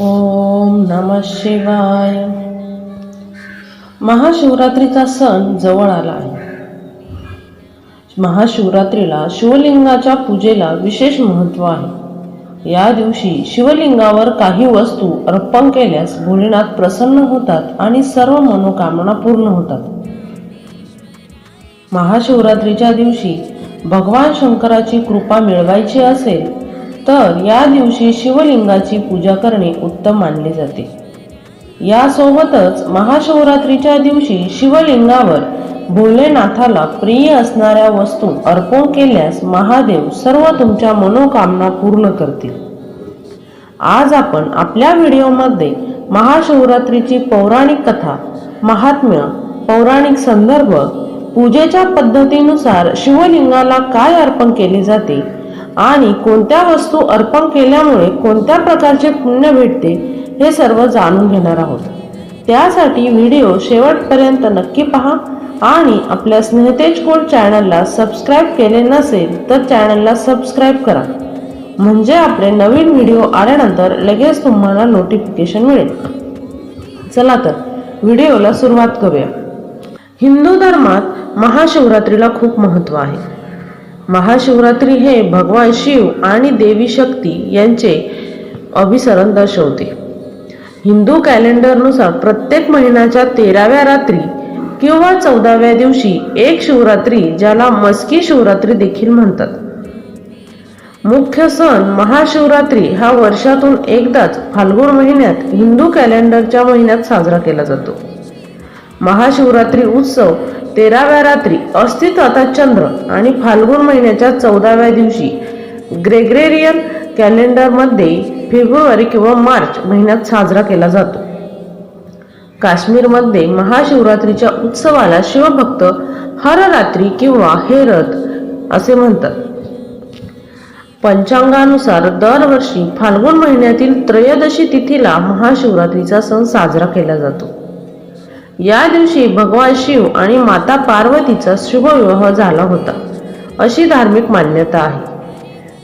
ओम नम शिवाय. महाशिवरात्रीचा सण जवळ आला आहे. महाशिवरात्रीला शिवलिंगाच्या पूजेला विशेष महत्त्व आहे. या दिवशी शिवलिंगावर काही वस्तू अर्पण केल्यास भोलेनाथ प्रसन्न होतात आणि सर्व मनोकामना पूर्ण होतात. महाशिवरात्रीच्या दिवशी भगवान शंकराची कृपा मिळवायची असेल तर या दिवशी शिवलिंगाची पूजा करणे उत्तम मानले जाते. यासोबतच महाशिवरात्रीच्या दिवशी शिवलिंगावर भोलेनाथाला प्रिय असणाऱ्या वस्तू अर्पण केल्यास महादेव सर्व तुमच्या मनोकामना पूर्ण करतील. आज आपण आपल्या व्हिडिओमध्ये महाशिवरात्रीची पौराणिक कथा महात्म्य पौराणिक संदर्भ पूजेच्या पद्धतीनुसार शिवलिंगाला काय अर्पण केले जाते आणि कोणत्या वस्तू अर्पण केल्यामुळे कोणत्या प्रकारचे पुण्य भेटते हे सर्व जाणून घेणार आहोत. त्यासाठी व्हिडिओ शेवटपर्यंत नक्की पहा आणि आपल्या स्नेहतेज कोण चॅनलला सबस्क्राईब केले नसेल तर चॅनलला सबस्क्राईब करा. म्हणजे आपले नवीन व्हिडिओ आल्यानंतर लगेच तुम्हाला नोटिफिकेशन मिळेल. चला तर व्हिडिओला सुरुवात करूया. हिंदू धर्मात महाशिवरात्रीला खूप महत्त्व आहे. महाशिवरात्री हे भगवान शिव आणि देवी शक्ती यांचे अभिसरण दर्शवते. हिंदू कॅलेंडरनुसार प्रत्येक महिन्याच्या तेराव्या रात्री किंवा चौदाव्या दिवशी एक शिवरात्री ज्याला मस्की शिवरात्री देखील म्हणतात. मुख्य सण महाशिवरात्री हा वर्षातून एकदाच फाल्गुन महिन्यात हिंदू कॅलेंडरच्या महिन्यात साजरा केला जातो. महाशिवरात्री उत्सव तेराव्या रात्री अस्तित्वाचा चंद्र आणि फाल्गुन महिन्याच्या चौदाव्या दिवशी ग्रेग्रेरियन कॅलेंडरमध्ये फेब्रुवारी किंवा मार्च महिन्यात साजरा केला जातो. काश्मीरमध्ये महाशिवरात्रीच्या उत्सवाला शिवभक्त हर रात्री किंवा हेरत असे म्हणतात. पंचांगानुसार दरवर्षी फाल्गुन महिन्यातील त्रयोदशी तिथीला महाशिवरात्रीचा सण साजरा केला जातो. या दिवशी भगवान शिव आणि माता पार्वतीचा शुभविवाह झाला होता अशी धार्मिक मान्यता आहे.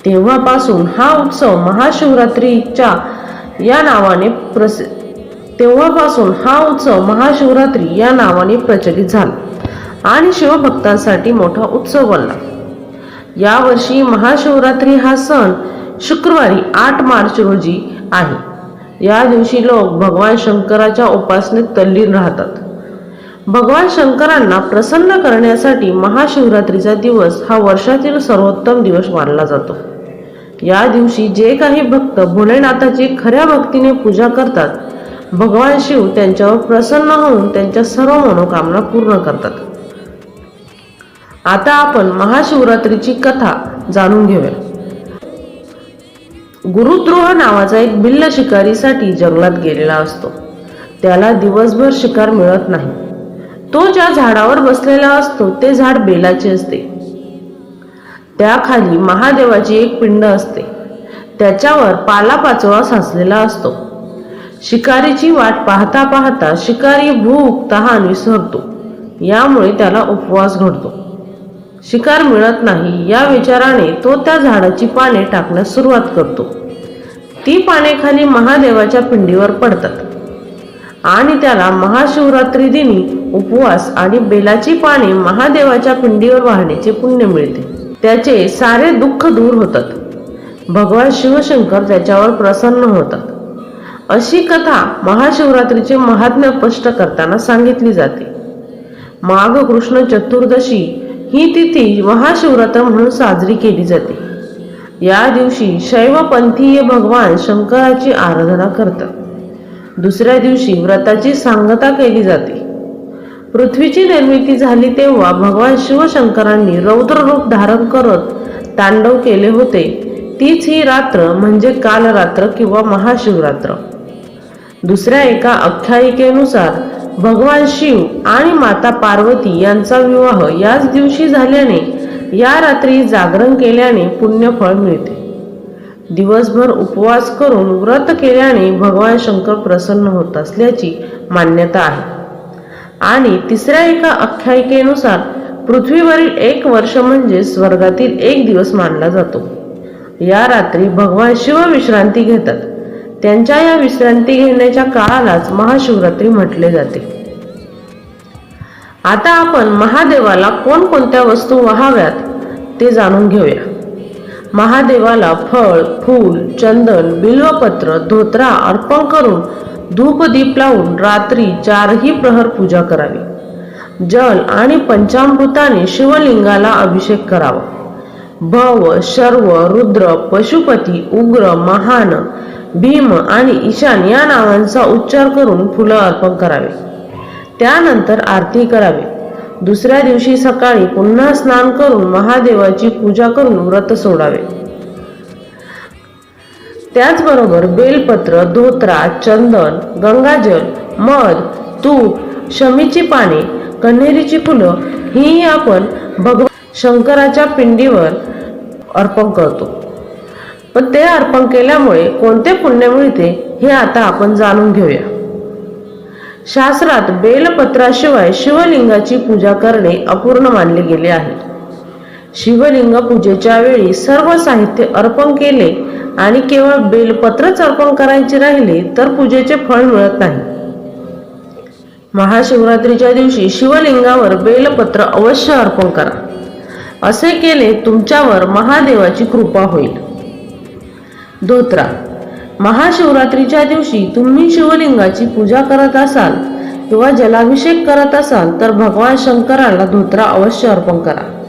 तेव्हापासून हा उत्सव महाशिवरात्रीच्या या नावाने प्रस तेव्हापासून हा उत्सव महाशिवरात्री या नावाने प्रचलित झाला आणि शिवभक्तांसाठी मोठा उत्सव बनला. यावर्षी महाशिवरात्री हा सण शुक्रवारी आठ मार्च रोजी आहे. या दिवशी लोक भगवान शंकराच्या उपासनेत तल्लीन राहतात. भगवान शंकरांना प्रसन्न करण्यासाठी महाशिवरात्रीचा दिवस हा वर्षातील सर्वोत्तम दिवस मानला जातो. या दिवशी जे काही भक्त भोलेनाथाची खऱ्या भक्तीने पूजा करतात भगवान शिव त्यांच्यावर प्रसन्न होऊन त्यांच्या सर्व मनोकामना पूर्ण करतात. आता आपण महाशिवरात्रीची कथा जाणून घेऊया. गुरुद्रोह नावाचा एक भिल्ल शिकारीसाठी जंगलात गेलेला असतो. त्याला दिवसभर शिकार मिळत नाही. तो ज्या झाडावर बसलेला असतो ते झाड बेलाचे असते. त्याखाली महादेवाची एक पिंड असते. त्याच्यावर पालापाचोळा साचलेला असतो. शिकारीची वाट पाहता पाहता शिकारी भूक तहान विसरतो यामुळे त्याला उपवास घडतो. शिकार मिळत नाही या विचाराने तो त्या झाडाची पाने टाकण्यास सुरुवात करतो. ती पाने खाली महादेवाच्या पिंडीवर पडतात. आणि त्याला महाशिवरात्री दिनी उपवास आणि बेलाची पाने महादेवाच्या पिंडीवर वाहण्याचे पुण्य मिळते. त्याचे सारे दुःख दूर होतात. भगवान शिवशंकर त्याच्यावर प्रसन्न होतात. अशी कथा महाशिवरात्रीचे महात्म्य स्पष्ट करताना सांगितली जाते. माघ कृष्ण चतुर्दशी ही तिथी महाशिवरात्र म्हणून साजरी केली जाते. या दिवशी शैवपंथीय भगवान शंकराची आराधना करतात. दुसऱ्या दिवशी व्रताची सांगता केली जाते. पृथ्वीची निर्मिती झाली तेव्हा भगवान शिवशंकरांनी रौद्र रूप धारण करत तांडव केले होते. तीच ही रात्र म्हणजे कालरात्र किंवा महाशिवरात्र. दुसऱ्या एका आख्यायिकेनुसार भगवान शिव आणि माता पार्वती यांचा विवाह याच दिवशी झाल्याने या रात्री जागरण केल्याने पुण्यफळ मिळते. दिवसभर उपवास करून व्रत केल्याने भगवान शंकर प्रसन्न होत असल्याची मान्यता आहे. आणि तिसऱ्या एका आख्यायिकेनुसार पृथ्वीवरील एक वर्ष म्हणजे स्वर्गातील एक दिवस मानला जातो. या रात्री भगवान शिव विश्रांती घेतात. त्यांच्या या विश्रांती घेण्याच्या काळालाच महाशिवरात्री म्हटले जाते. आता आपण महादेवाला कोणकोणत्या वस्तू व्हाव्यात ते जाणून घेऊया. महादेवाला फळ फूल चंदन बिल्वपत्र धोत्रा अर्पण करून धूपदीप लावून रात्री चारही प्रहर पूजा करावी. जल आणि पंचामृताने शिवलिंगाला अभिषेक करावा. भव शर्व रुद्र पशुपती उग्र महान भीम आणि ईशान या नावांचा उच्चार करून फुलं अर्पण करावे. त्यानंतर आरती करावी. दुसऱ्या दिवशी सकाळी पुन्हा स्नान करून महादेवाची पूजा करून व्रत सोडावे. त्याचबरोबर बेलपत्र धोत्रा चंदन गंगाजल मध तूप शमीची पाने कन्हेरीची फुलं ही आपण भगवान शंकराच्या पिंडीवर अर्पण करतो. पण ते अर्पण केल्यामुळे कोणते पुण्य मिळते हे आता आपण जाणून घेऊया. शास्त्रात बेलपत्राशिवाय शिवलिंगाची पूजा करणे अपूर्ण मानले गेले आहे. शिवलिंग पूजेच्या वेळी सर्व साहित्य अर्पण केले आणि केवळ बेलपत्रच अर्पण करायचे राहिले तर पूजेचे फळ मिळत नाही. महाशिवरात्रीच्या दिवशी शिवलिंगावर बेलपत्र अवश्य अर्पण करा. असे केले तुमच्यावर महादेवाची कृपा होईल. धोत्रा. महाशिवरात्रीच्या दिवशी तुम्ही शिवलिंगाची पूजा करत असाल किंवा जलाभिषेक करत असाल तर भगवान शंकराला धोत्रा अवश्य अर्पण करा.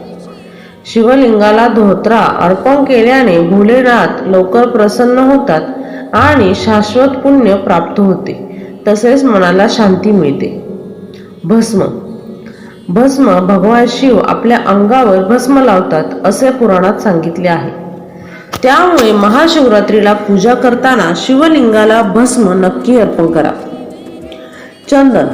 शिवलिंगाला धोत्रा अर्पण केल्याने भोलेनाथ लवकर प्रसन्न होतात आणि शाश्वत पुण्य प्राप्त होते. तसेच मनाला शांती मिळते. भस्म. भस्म भगवान शिव आपल्या अंगावर भस्म लावतात असे पुराणात सांगितले आहे. त्यामुळे महाशिवरात्रीला पूजा करताना शिवलिंगाला भस्म नक्की अर्पण करा. चंदन.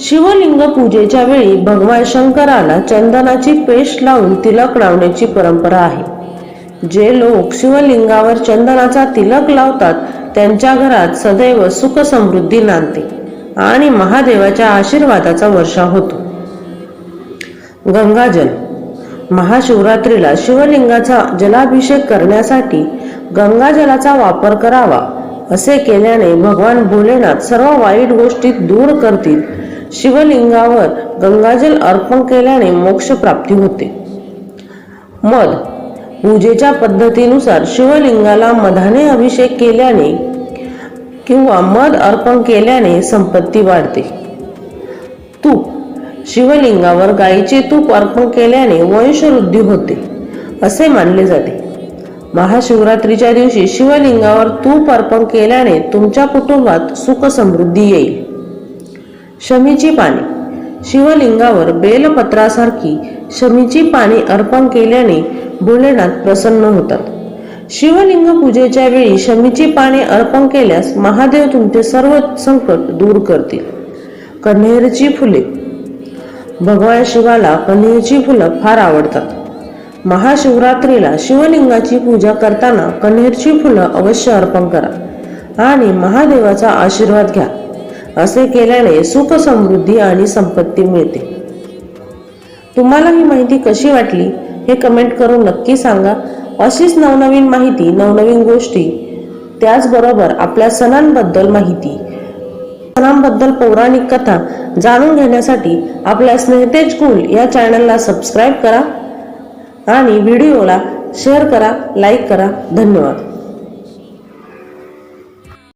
शिवलिंग पूजेच्या वेळी भगवान शंकराला चंदनाची पेस्ट लावून तिलक लावण्याची परंपरा आहे. जे लोक शिवलिंगावर चंदनाचा तिलक लावतात त्यांच्या घरात सदैव सुख समृद्धी नांदते आणि महादेवाच्या आशीर्वादाचा वर्षा होतो. गंगाजल. महाशिवरात्रीला शिवलिंगाचा जलाभिषेक करण्यासाठी गंगाजलाचा वापर करावा असे केल्याने भगवान भोलेनाथ सर्व वाईट गोष्टी दूर करतील. शिवलिंगावर गंगाजल अर्पण केल्याने मोक्ष प्राप्ती होते. मध. पूजेच्या पद्धतीनुसार शिवलिंगाला मधाने अभिषेक केल्याने किंवा मध अर्पण केल्याने संपत्ती वाढते. तूप. शिवलिंगावर गायीचे तूप अर्पण केल्याने वंशवृद्धी होते असे मानले जाते. महाशिवरात्रीच्या दिवशी शिवलिंगावर तूप अर्पण केल्याने तुमच्या कुटुंबात सुख समृद्धी येईल. शमीची पाने. शिवलिंगावर बेलपत्रासारखी शमीची पाने अर्पण केल्याने भोलेनाथ प्रसन्न होतात. शिवलिंग पूजेच्या वेळी शमीची पाने अर्पण केल्यास महादेव तुमचे सर्व संकट दूर करतील. कण्हेरची फुले. भगवान शिवाला कन्हेची फुलं फार आवडतात. महाशिवरात्रीला शिवलिंगाची पूजा करताना कन्हेरची फुलं अवश्य अर्पण करा आणि महादेवाचा आशीर्वाद घ्या. असे केल्याने सुख समृद्धी आणि संपत्ती मिळते. तुम्हाला ही माहिती कशी वाटली हे कमेंट करून नक्की सांगा. अशीच नवनवीन माहिती नवनवीन गोष्टी त्याचबरोबर आपल्या सणांबद्दल माहिती सणांबद्दल पौराणिक कथा जाणून घेण्यासाठी आपल्या स्नेहतेज कुल या चॅनलला सबस्क्राईब करा आणि व्हिडिओला शेअर करा लाईक करा. धन्यवाद.